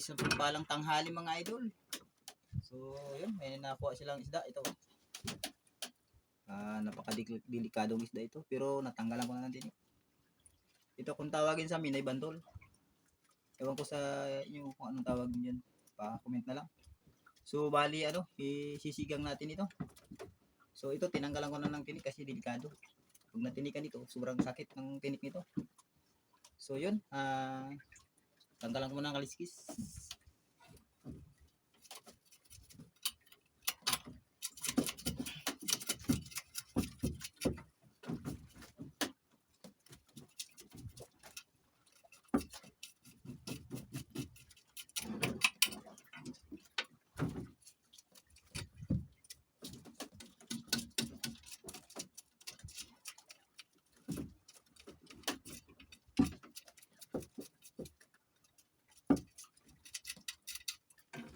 isang palang tanghali mga idol. So, yun, may nakuha silang isda. Ito. Ah, napakadelikadong isda ito. Pero natanggalan ko na lang din. Ito kung tawagin sa amin ay bandol. Ewan ko sa inyo kung anong tawag niyo dyan. Pa-comment na lang. So, bali, ano, isisigang natin ito. So, ito, tinanggalan ko na ng tinik kasi delikado. Pag natinikan ito, sobrang sakit ng tinik nito. So, yun. Ah, tanggalan ko muna ang kaliskis.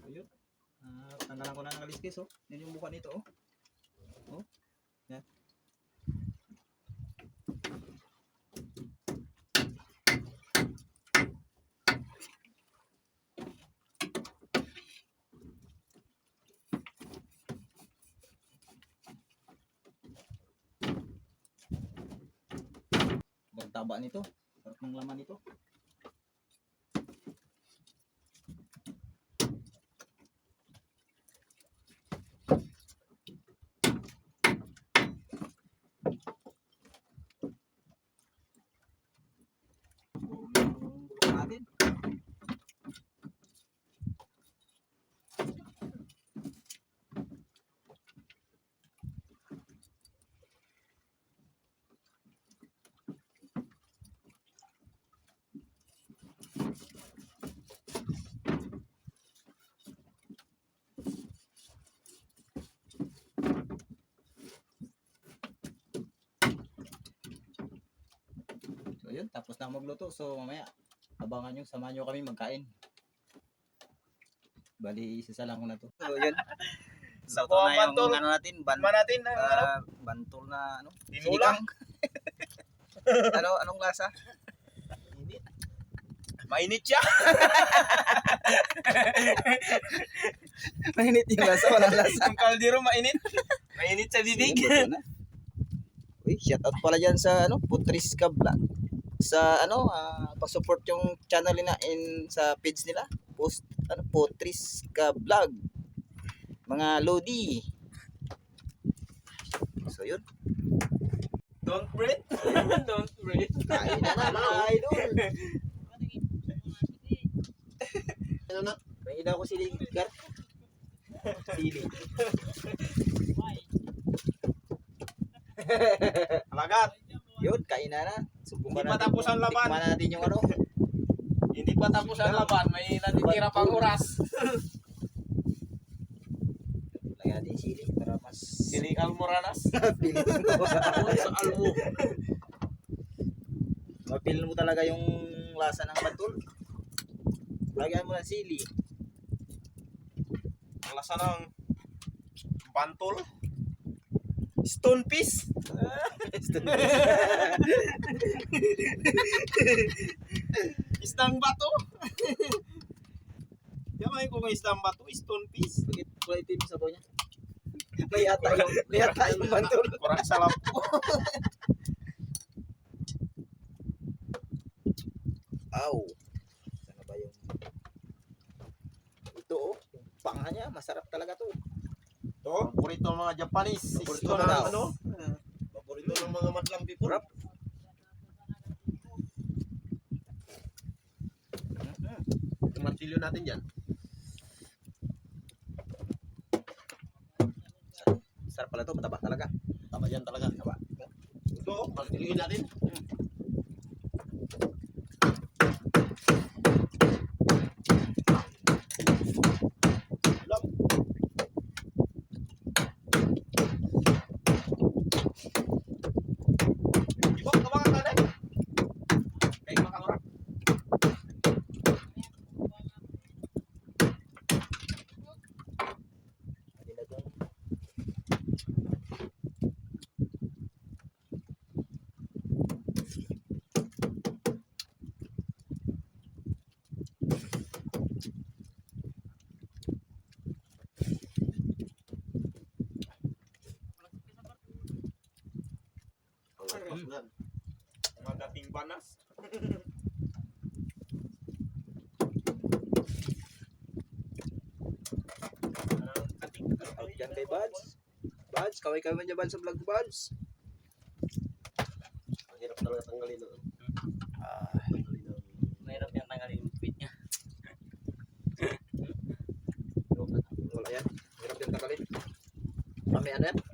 Ayun. Ah, kaliskis, oh. Yan yung mukha nito, oh. Oh. Yan. Taba nito. Sarap ng laman nito. Natin. So tapos na magluto. So mamaya, abangan nyo, samahan nyo kami magkain. Bali, isasalang ko na to. So yun. Sa Luto na yung bantol. ano natin, ban, natin ang ano. ah, bantol na ano, Tinulang. ano, anong lasa? Mainit siya. Mainit yung lasa, walang lasa. Yung kaldero mainit. Mainit sa bibig. Na. Uy, shout out pala dyan sa ano, Putris ka vlog. Sa ano, ah, pa-support yung channel nila in sa page nila. Post ano, Putris ka vlog. Mga Lodi. So yun, Don't breathe. Don't breathe. kain na na mga idol. Ano na? May ina ko siling gar. Sili. Alagat. Yun, kain na na. Subukan Hindi pa tapos ang laban. Tikman natin yung ano. Hindi pa tapos ang laban. May natitira pang oras. Lagyan natin sili para mas Sili Almoranas. Sa almo. Mapil mo talaga yung lasa ng batul. Lagyan mo ng sili. Ang lasa ng pantol. Stone piece. Istang bato. Yaman ko may istang bato. Stone piece. Bakit kulay itim sabaw niya? May ata yung, may ata yung batul. Kurang salap po. Aw. Sana ba yung... Ito oh. Yung panga niya. Masarap talaga to. To, paborito ng mga Japanese. Paborito Ito na ano? Paborito ng mga people. Sarap. Mhm. Yung martilyo natin dyan. Sarap pala to. Mataba talaga. Tama yan talaga. Taba. Ito, martilyo natin. Lang. Out yan kay Buds. Buds, kaway-kaway niya Buds sa vlog Buds. Ang hirap talaga tanggalin? Ah, Mahirap yung tanggalin yung tweet niya. wala yan. Hirap yan tanggalin. Mami ano yan?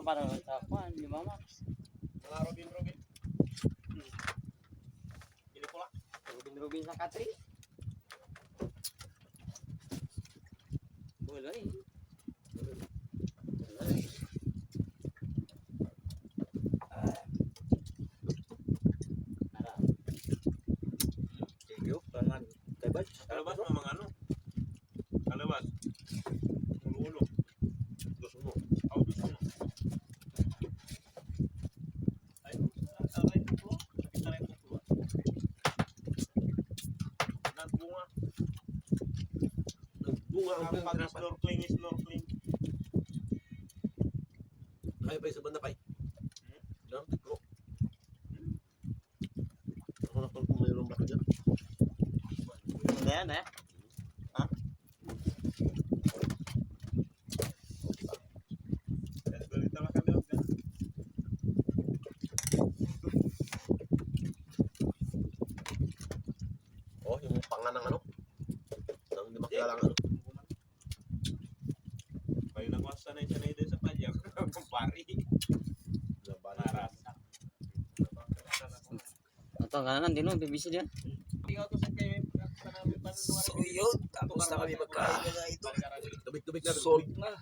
Alam mo, kaya ba parang sa kuhan, di ba Max? Mga Robin Robin. Hmm. Ini pula. Rubin-rubin sa katri. Wala eh. Wala eh. Nara. Thank you. Pangan kay Buds. Kalabas mo mga ano? Kalabas. Ulo-ulo. Gusto mo. Ako gusto mo. Ay, aray ko po. Sakit na rin ko po. Nagbunga. Bunga ang Ang pag snorkeling. Ay, pa sa banda pa. Hmm? Lang, tikro. Ako na kung mayroong baka dyan. Hindi yan eh. Kami. okay? Oh, yung panga ng ano? Nang hindi makilalang ano? Kayo na kung sanay-sanay din sa panyang. Pari. Naras. Ito, kanan din no, BBC sa sa panunuan. So yun, tapos na kami magkain na ito. Tubig-tubig na. Salt na.